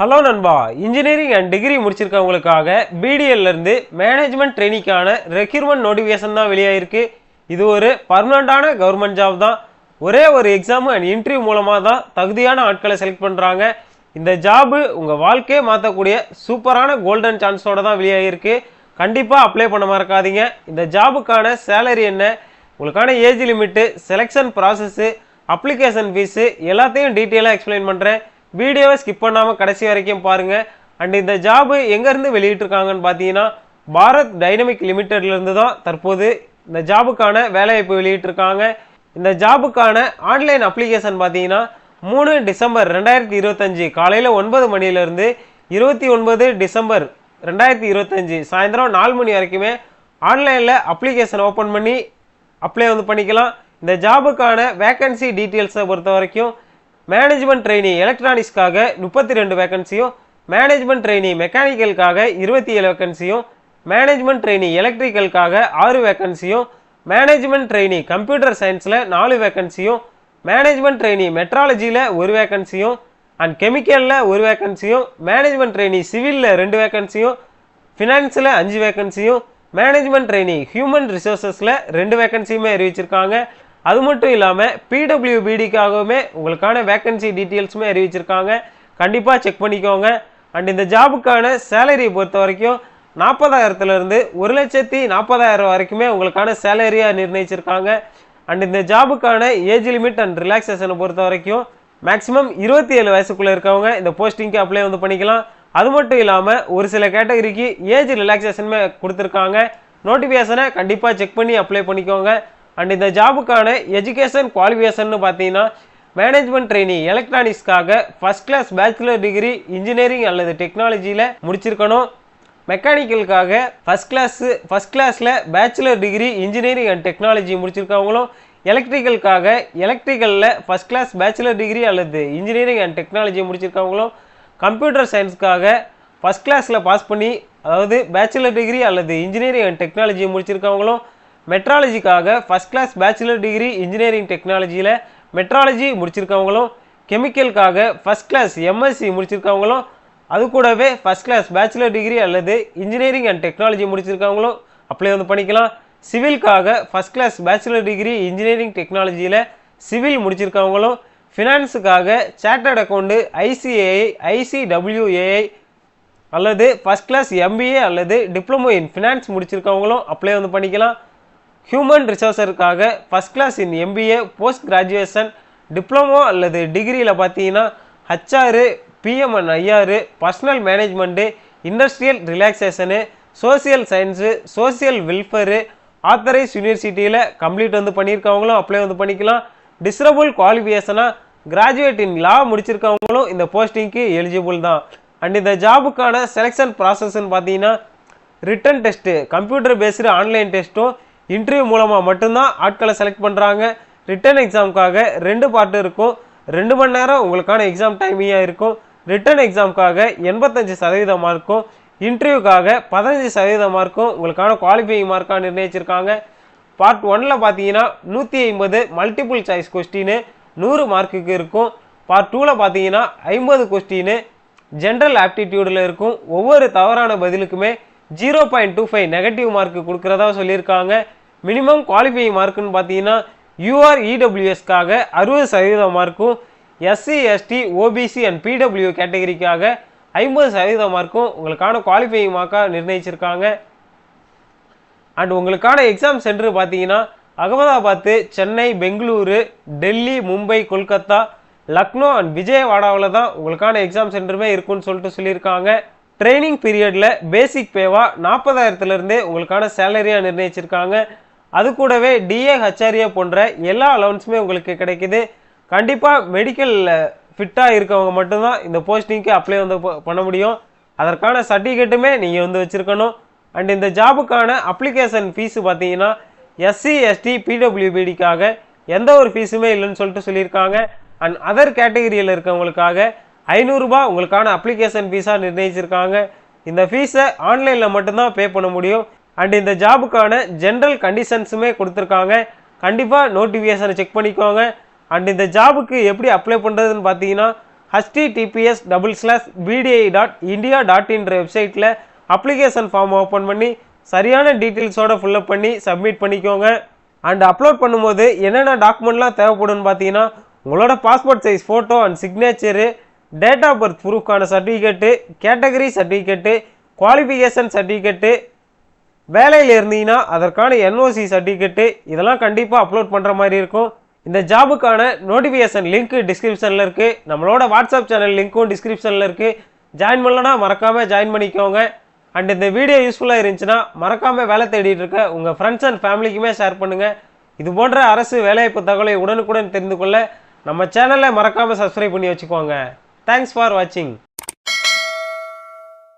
Hello நண்பா. Engineering and degree முடிச்சிருக்கவங்களுக்காக பிடிஎல்லேருந்து மேனேஜ்மெண்ட் ட்ரெயினிக்கான ரெக்யூர்மெண்ட் நோட்டிஃபிகேஷன் தான் வெளியாயிருக்கு. இது ஒரு பர்மனண்டான கவர்மெண்ட் ஜாப் தான். ஒரே ஒரு எக்ஸாம் அண்ட் இன்டர்வியூ மூலமாக தான் தகுதியான ஆட்களை செலக்ட் பண்ணுறாங்க இந்த ஜாபு உங்கள் வாழ்க்கையே மாற்றக்கூடிய சூப்பரான கோல்டன் சான்ஸோட தான் வெளியாகிருக்கு கண்டிப்பாக அப்ளை பண்ண மறக்காதீங்க. இந்த ஜாபுக்கான சேலரி என்ன உங்களுக்கான age limit selection process application fee எல்லாத்தையும் டீட்டெயிலாக எக்ஸ்பிளைன் பண்ணுறேன் வீடியோவை ஸ்கிப் பண்ணாமல் கடைசி வரைக்கும் பாருங்கள் அண்ட் இந்த ஜாபு எங்கேருந்து வெளியிட்டிருக்காங்கன்னு பார்த்தீங்கன்னா பாரத் டைனமிக் லிமிட்டட்லேருந்து தான் தற்போது இந்த ஜாபுக்கான வேலைவாய்ப்பு வெளியிட்டிருக்காங்க. இந்த ஜாபுக்கான ஆன்லைன் அப்ளிகேஷன் பார்த்தீங்கன்னா மூணு டிசம்பர் ரெண்டாயிரத்தி இருபத்தஞ்சி காலையில் ஒன்பது மணிலேருந்து இருபத்தி ஒன்பது டிசம்பர் ரெண்டாயிரத்தி இருபத்தஞ்சி சாயந்தரம் நாலு மணி வரைக்குமே ஆன்லைனில் அப்ளிகேஷன் ஓப்பன் பண்ணி அப்ளை வந்து பண்ணிக்கலாம். இந்த ஜாபுக்கான வேக்கன்சி டீட்டெயில்ஸை பொறுத்த வரைக்கும் மேனேஜ்மெண்ட் ட்ரெயினி எலக்ட்ரானிக்ஸ்க்காக முப்பத்தி ரெண்டு வேகன்சியும் மேனேஜ்மெண்ட் ட்ரெயினி மெக்கானிக்கலுக்காக இருபத்தி ஏழு வேகன்சியும் மேனேஜ்மெண்ட் ட்ரெயினி எலக்ட்ரிக்கலுக்காக ஆறு வேகன்சியும் மேனேஜ்மெண்ட் ட்ரெயினி கம்ப்யூட்டர் சயின்ஸில் நாலு வேகன்சியும் மேனேஜ்மெண்ட் ட்ரெயினி மெட்ராலஜியில் ஒரு வேகன்சியும் அண்ட் கெமிக்கலில் ஒரு வேகன்சியும் மேனேஜ்மெண்ட் ட்ரெயினி சிவிலில் ரெண்டு வேக்கன்சியும் ஃபினான்ஸில் அஞ்சு வேகன்சியும் மேனேஜ்மெண்ட் ட்ரெயினி ஹியூமன் ரிசோர்ஸஸில் ரெண்டு வேகன்சியுமே அறிவிச்சிருக்காங்க. அது மட்டும் இல்லாமல் பிடபிள்யூபிடிக்காகவுமே உங்களுக்கான வேக்கன்சி டீட்டெயில்ஸுமே அறிவிச்சிருக்காங்க. கண்டிப்பாக செக் பண்ணிக்கோங்க. அண்ட் இந்த ஜாபுக்கான சேலரியை பொறுத்த வரைக்கும் நாற்பதாயிரத்துலேருந்து ஒரு லட்சத்தி நாற்பதாயிரம் வரைக்குமே உங்களுக்கான சேலரியாக நிர்ணயிச்சிருக்காங்க. அண்ட் இந்த ஜாபுக்கான ஏஜ் லிமிட் அண்ட் ரிலாக்ஸேஷனை பொறுத்த வரைக்கும் மேக்ஸிமம் இருபத்தி ஏழு வயசுக்குள்ளே இருக்கவங்க இந்த போஸ்டிங்க்கு அப்ளை வந்து பண்ணிக்கலாம். அது மட்டும் இல்லாமல் ஒரு சில கேட்டகரிக்கு ஏஜ் ரிலாக்ஸேஷனுமே கொடுத்துருக்காங்க. நோட்டிஃபிகேஷனை கண்டிப்பாக செக் பண்ணி அப்ளை பண்ணிக்கோங்க. அண்ட் இந்த ஜாபுக்கான எஜுகேஷன் குவாலிஃபிகேஷன் பார்த்தீங்கன்னா management trainee எலக்ட்ரானிக்ஸ்க்காக first class bachelor degree engineering அல்லது டெக்னாலஜியில் முடிச்சிருக்கணும். மெக்கானிக்கலுக்காக ஃபஸ்ட் கிளாஸு ஃபஸ்ட் கிளாஸில் bachelor degree engineering and technology முடிச்சிருக்கவங்களும் எலக்ட்ரிக்கலுக்காக எலக்ட்ரிக்கலில் ஃபஸ்ட் கிளாஸ் பேச்சுலர் டிகிரி அல்லது இன்ஜினியரிங் அண்ட் டெக்னாலஜி முடிச்சிருக்கவங்களும் கம்ப்யூட்டர் சயின்ஸ்க்காக ஃபஸ்ட் கிளாஸில் பாஸ் பண்ணி அதாவது பேச்சுலர் டிகிரி அல்லது இன்ஜினியரிங் அண்ட் டெக்னாலஜி முடிச்சிருக்கவங்களும் மெட்ராலஜிக்காக first class bachelor degree engineering டெக்னாலஜியில் மெட்ராலஜி முடிச்சிருக்கவங்களும் கெமிக்கலுக்காக ஃபஸ்ட் கிளாஸ் எம்எஸ்சி முடிச்சிருக்கவங்களும் அது கூடவே ஃபஸ்ட் கிளாஸ் பேச்சுலர் டிகிரி அல்லது இன்ஜினியரிங் அண்ட் டெக்னாலஜி முடிச்சிருக்கவங்களும் அப்ளை வந்து பண்ணிக்கலாம். சிவில்காக first class bachelor degree engineering டெக்னாலஜியில் சிவில் முடிச்சிருக்கவங்களும் ஃபினான்ஸுக்காக சார்ட்டர்ட் அக்கௌண்ட்டு ஐசிஏஐ ஐசிடபிள்யூஏஐ அல்லது ஃபஸ்ட் கிளாஸ் எம்பிஏ அல்லது டிப்ளமோ இன் ஃபினான்ஸ் முடிச்சிருக்கவங்களும் அப்ளை வந்து பண்ணிக்கலாம். Human ரிசோர்ஸருக்காக first class in MBA post graduation diploma அல்லது டிகிரியில் பார்த்தீங்கன்னா HR PMN IR personal management industrial relaxation social science social welfare authorise யூனிவர்சிட்டியில் complete வந்து பண்ணியிருக்கவங்களும் அப்ளை வந்து பண்ணிக்கலாம். டிஸ்ரபுள் குவாலிஃபிகேஷனாக கிராஜுவேட் இன் லா முடிச்சிருக்கவங்களும் இந்த போஸ்டிங்க்கு எலிஜிபிள் தான். அண்ட் இந்த ஜாபுக்கான செலெக்ஷன் ப்ராசஸ்ன்னு பார்த்தீங்கன்னா written test computer based online டெஸ்ட்டும் இன்டர்வியூ மூலமாக மட்டும்தான் ஆட்களை செலக்ட் பண்ணுறாங்க ரிட்டன் எக்ஸாமுக்காக ரெண்டு பார்ட்டு இருக்கும். ரெண்டு மணி நேரம் உங்களுக்கான எக்ஸாம் டைமிங்காக இருக்கும். ரிட்டன் எக்ஸாமுக்காக எண்பத்தஞ்சு சதவீத மார்க்கும் இன்டர்வியூக்காக பதினஞ்சு சதவீத மார்க்கும் உங்களுக்கான குவாலிஃபையிங் மார்க்காக நிர்ணயிச்சிருக்காங்க. பார்ட் ஒனில் பார்த்தீங்கன்னா நூற்றி ஐம்பது மல்டிபிள் சாய்ஸ் கொஸ்டின்னு நூறு மார்க்குக்கு இருக்கும். பார்ட் டூவில் பார்த்தீங்கன்னா ஐம்பது கொஸ்டின்னு ஜென்ரல் ஆப்டிடியூடில் இருக்கும். ஒவ்வொரு தவறான பதிலுக்குமே zero point two five negative mark கொடுக்குறதா சொல்லியிருக்காங்க. மினிமம் குவாலிஃபையிங் மார்க்குன்னு பார்த்தீங்கன்னா யூஆர் இடபிள்யூஎஸ்க்காக அறுபது சதவீத மார்க்கும் SC ST OBC and PW கேட்டகரிக்காக ஐம்பது சதவீத மார்க்கும் உங்களுக்கான குவாலிஃபையிங் மார்க்காக நிர்ணயிச்சிருக்காங்க. அண்ட் உங்களுக்கான எக்ஸாம் சென்டர் பார்த்தீங்கன்னா அகமதாபாத்து சென்னை பெங்களூரு டெல்லி மும்பை கொல்கத்தா லக்னோ அண்ட் விஜயவாடாவில் தான் உங்களுக்கான எக்ஸாம் சென்டருமே இருக்குன்னு சொல்லிட்டு சொல்லியிருக்காங்க. ட்ரைனிங் பீரியடில் பேசிக் பேவா நாற்பதாயிரத்துலேருந்தே உங்களுக்கான சேலரியாக நிர்ணயிச்சிருக்காங்க. அது கூடவே டிஏ ஹச்ஆர்ஏ போன்ற எல்லா அலவன்ஸுமே உங்களுக்கு கிடைக்குது. கண்டிப்பாக மெடிக்கலில் ஃபிட்டாக இருக்கவங்க மட்டும்தான் இந்த போஸ்டிங்க்கு அப்ளை வந்து பண்ண முடியும். அதற்கான சர்டிஃபிகேட்டுமே நீங்கள் வந்து வச்சுருக்கணும். அண்ட் இந்த ஜாபுக்கான அப்ளிகேஷன் ஃபீஸு பார்த்தீங்கன்னா எஸ்சி எஸ்டி பிடபிள்யூபிடிக்காக எந்த ஒரு ஃபீஸுமே இல்லைன்னு சொல்லிட்டு சொல்லியிருக்காங்க. அண்ட் அதர் கேட்டகரியில் இருக்கவங்களுக்காக ஐநூறுரூபா உங்களுக்கான அப்ளிகேஷன் ஃபீஸாக நிர்ணயிச்சிருக்காங்க. இந்த ஃபீஸை ஆன்லைனில் மட்டும்தான் பே பண்ண முடியும். அண்ட் இந்த ஜாபுக்கான ஜென்ரல் கண்டிஷன்ஸுமே கொடுத்துருக்காங்க. கண்டிப்பாக நோட்டிஃபிகேஷனை செக் பண்ணிக்கோங்க. அண்ட் இந்த ஜாபுக்கு எப்படி அப்ளை பண்ணுறதுன்னு பார்த்தீங்கன்னா https double slash PTI dot India dot இன்ற வெப்சைட்டில் அப்ளிகேஷன் ஃபார்ம் ஓப்பன் பண்ணி சரியான டீட்டெயில்ஸோடு ஃபில்லப் பண்ணி சப்மிட் பண்ணிக்கோங்க. அண்ட் அப்லோட் பண்ணும்போது என்னென்ன டாக்குமெண்ட்லாம் தேவைப்படும்னு பார்த்தீங்கன்னா உங்களோட passport size photo and signature date of birth ப்ரூஃப்கான certificate category certificate qualification certificate வேலையில் இருந்தீங்கன்னா அதற்கான என்ஓசி சர்டிஃபிகேட்டு இதெல்லாம் கண்டிப்பாக அப்லோட் பண்ணுற மாதிரி இருக்கும். இந்த ஜாபுக்கான நோட்டிஃபிகேஷன் லிங்க் டிஸ்கிரிப்ஷனில் இருக்குது நம்மளோட வாட்ஸ்அப் சேனல் லிங்க்கும் டிஸ்கிரிப்ஷனில் இருக்குது ஜாயின் பண்ணலன்னா மறக்காமல் ஜாயின் பண்ணிக்கோங்க. அண்ட் இந்த வீடியோ யூஸ்ஃபுல்லாக இருந்துச்சுன்னா மறக்காமல் வேலை தேடிட்டு இருக்க உங்கள் ஃப்ரெண்ட்ஸ் அண்ட் ஃபேமிலிக்குமே ஷேர் பண்ணுங்கள் இது போன்ற அரசு வேலைவாய்ப்பு தகவலை உடனுக்குடன் தெரிந்து கொள்ள நம்ம சேனலை மறக்காமல் சப்ஸ்கிரைப் பண்ணி வச்சுக்கோங்க. தேங்க்ஸ் ஃபார் வாட்சிங்